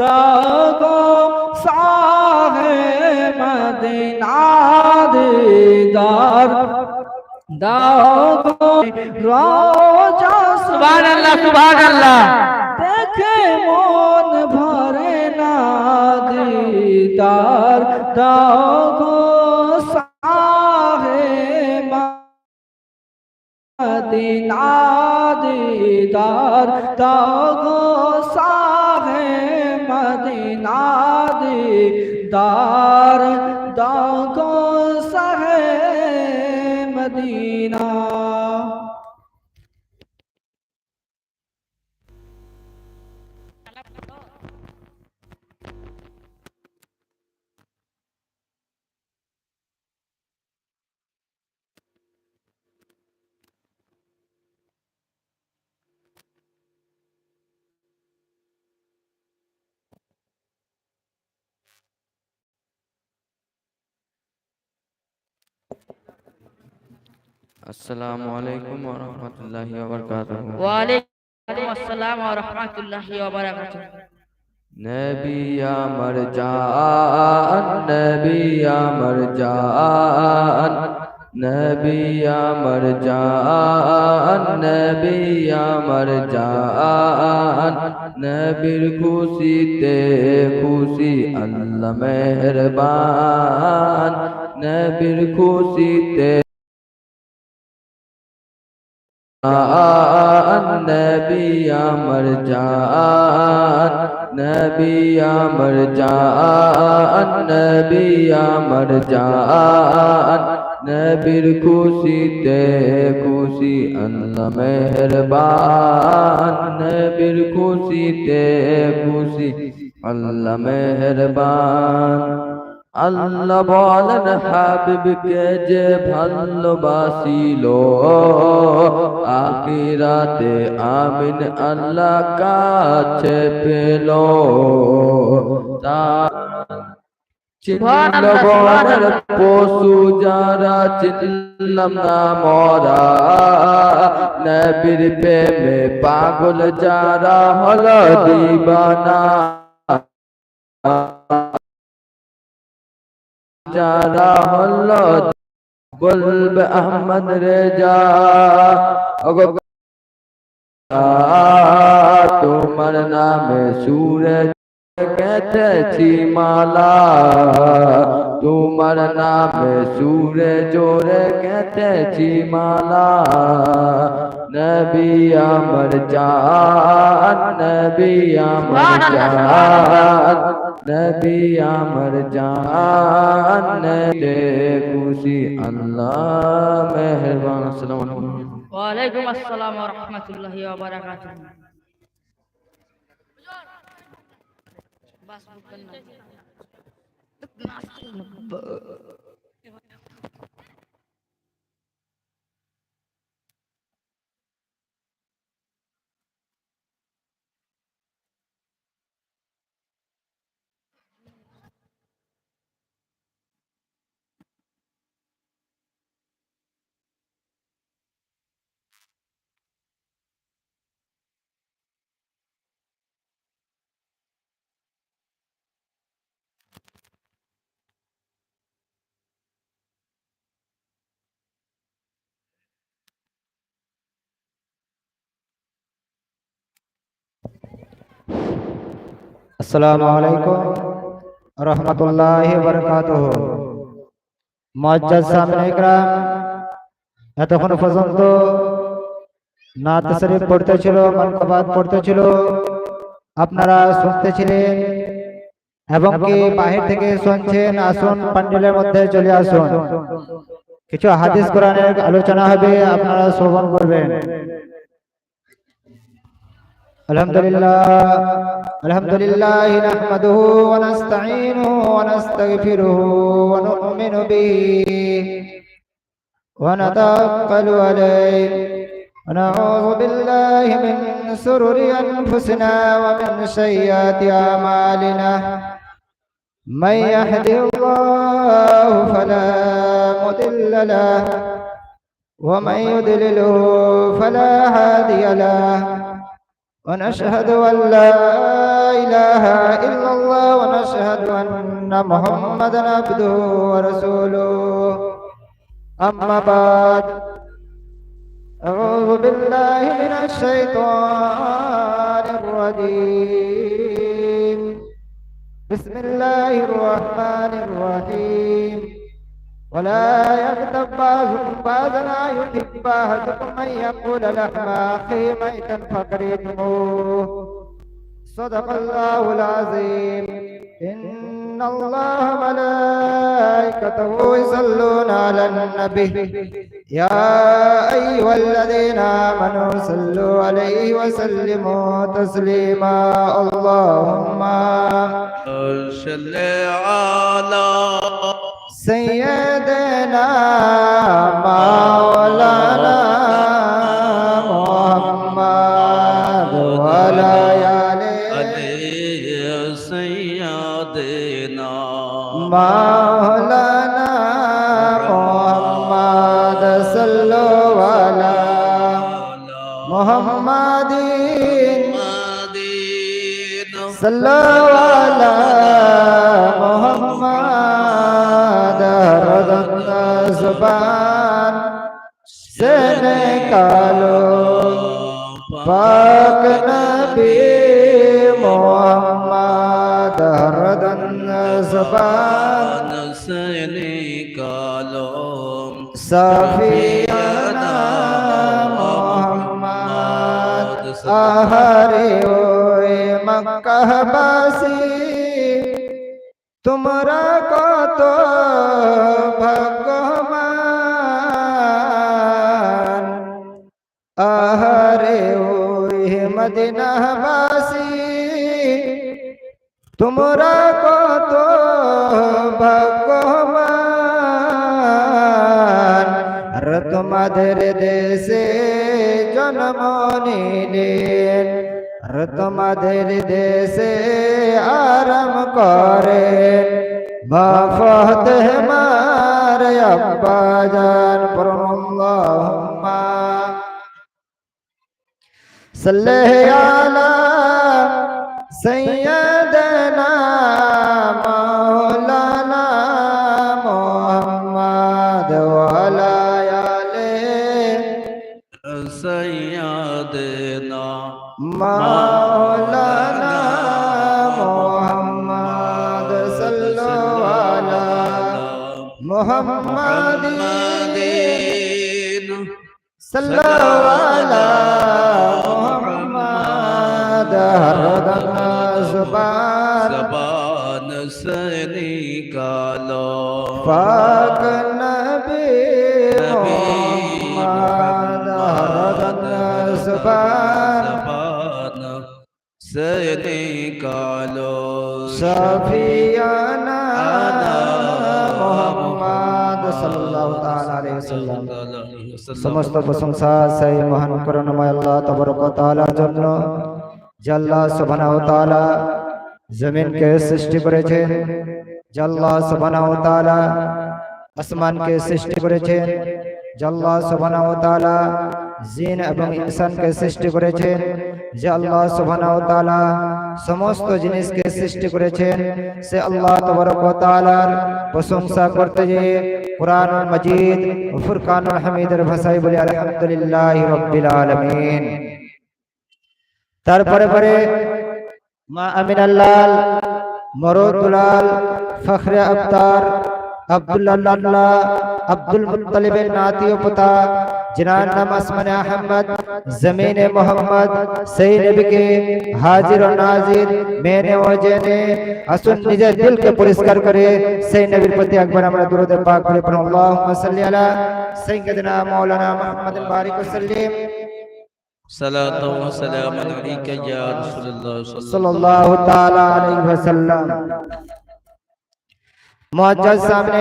دو ساہ مدینہ دیدار دو روجہ سبحان اللہ سبحان اللہ۔ دیکھے مون بھرے نا دیدار دو ساہ مدینہ دیدار دو ساہ Medina দার দাগো সাহে Medina. আসসালামু আলাইকুম ওয়া রাহমাতুল্লাহি ওয়া বারাকাতুহু ওয়া আলাইকুম আসসালাম ওয়া রাহমাতুল্লাহি ওয়া বারাকাতুহু নবী আমার জান নবী আমার জান নবী আমার জান নবী আমার জান। নবীর খুশিতে খুশি আল্লাহ মেহরবান নবীর খুশিতে নবী আমার জান নবী আমার জান নবী আমার জান নবীর খুশিতে খুশি আল্লাহ মেহরবান নবীর খুশিতে খুশি আল্লাহ মেহরবান আল্লাহ বলেন, হাবিবকে যে ভালোবাসিল, আখিরাতে আমিন আল্লাহ কাছে পেল। চিনল বনের পশু যারা, চিনলাম না মরা। নবীর প্রেমে পাগল যারা হল দিবানা। چارا ہلو بلب احمد رجا اگو تو مرنا میں سورج کہتے تھی مالا۔ تو مرنا میں سورج جور کہتے تھی مالا۔ نبی امر جان نبی امر جان۔ নবী আমার জান রে খুশি, আল্লাহ মেহরবান। আসসালামু আলাইকুম। ওয়া আসসালাম ওয়া রাহমাতুল্লাহি ওয়া বারাকাতুহু। বাস বুকন না। আসসালামু আলাইকুম রহমতুল্লাহ সামনে এতক্ষণ পর্যন্ত নাত শরীফ পড়তেছিল মানকাবাদ পড়তেছিল আপনারা শুনতেছিলেন এবং কি বাহির থেকে শুনছেন, আসুন, প্যান্ডেলের মধ্যে চলে আসুন। কিছু হাদিস কোরআনের আলোচনা হবে, আপনারা শ্রবণ করবেন। الحمد لله. الحمد لله نحمده ونستعينه ونستغفره ونؤمن به ونتوكل عليه. ونعوذ بالله من سرور أنفسنا ومن سيئات أعمالنا. من يهده الله فلا مضل له ومن يضلله فلا هادي له. ونشهد أن لا إله إلا الله ونشهد أن محمدا عبده ورسوله. أما بعد أعوذ بالله من الشيطان الرجيم. بسم الله الرحمن الرحيم. ولا يغتب بعضكم بعضا يحب أحدكم أن يقول لحم أخيه ميتا فكرهتموه صدق الله العظيم. إن الله ملائكته يصلون على النبي. يا أيها الذين آمنوا صلوا عليه وسلموا تسليما. اللهم صل على سيدنا مولانا محمد وعلى آله علي سيدنا مولانا محمد صلوا على محمد مدينة صلوا على محمد জবান সেনে কালো পাক নবী মোহাম্মদ হরদন জবান সেনে কালো সাফিয়ানা মোহাম্মদ আহারে ওই মক্কাবাসী তোমরা কত ভাগ্য আহারে ওই মদিনাবাসী, তোমরা কত ভাগ্যবান। আর তোমাদের দেশে জন্ম নিলেন, আর তোমাদের দেশে আরাম করেন। বাফত মার আব্বা জান सल्लयाला सैयदना मौलाना मोहम्मद वालायाले सैयदना मौलाना मोहम्मद सल्लवाला मोहम्मद सल्लवा زبان زبان سنی کالوم پاک نبی محمد هردنا زبان زبان سنی کالوم سفیانا মোহাম্মদ সাল্লাল্লাহু তাআলা আলাইহি ওয়াসাল্লাম সমস্ত প্রশংসা সেই মহান করুণাময় আল্লাহ তবরক তাআলার জন্য যে আল্লাহ সুবহানাহু তাআলা জমিনকে সৃষ্টি করেছেন যে আল্লাহ সুবহানাহু তাআলা আসমানকে সৃষ্টি করেছেন যে আল্লাহ সুবহানাহু তাআলা জিন এবং ইনসানকে সৃষ্টি করেছেন যে আল্লাহ সুবহানাহু তাআলা সমস্ত জিনিসকে সৃষ্টি করেছেন সে আল্লাহ তবরক ওয়া তাআলার প্রশংসা করতে যে কোরআন মাজিদ ও ফুরকানুল হামিদের ভাষায় বলি আলহামদুলিল্লাহ রাব্বিল আলামিন تر پر তারপরে পরে মা আমিনাল্লাল মরদুলাল ফখরে আবতার، আব্দুল্লাহ আব্দুল মুতালিবের ناتی و پتا جنان نام اسمن احمد زمین محمد سی نبی کے حاضر و ناظر میرے وجہ نے اسن نجے دل کے پرسکار کرے سی نبی پتی اکبر امرہ درود پاک پر اللہم صلی اللہ سیدنا مولانا محمد بارک و سلیم صلاة وسلام عليك يا رسول الله صلى الله تعالى عليه وسلم. معزز سامنے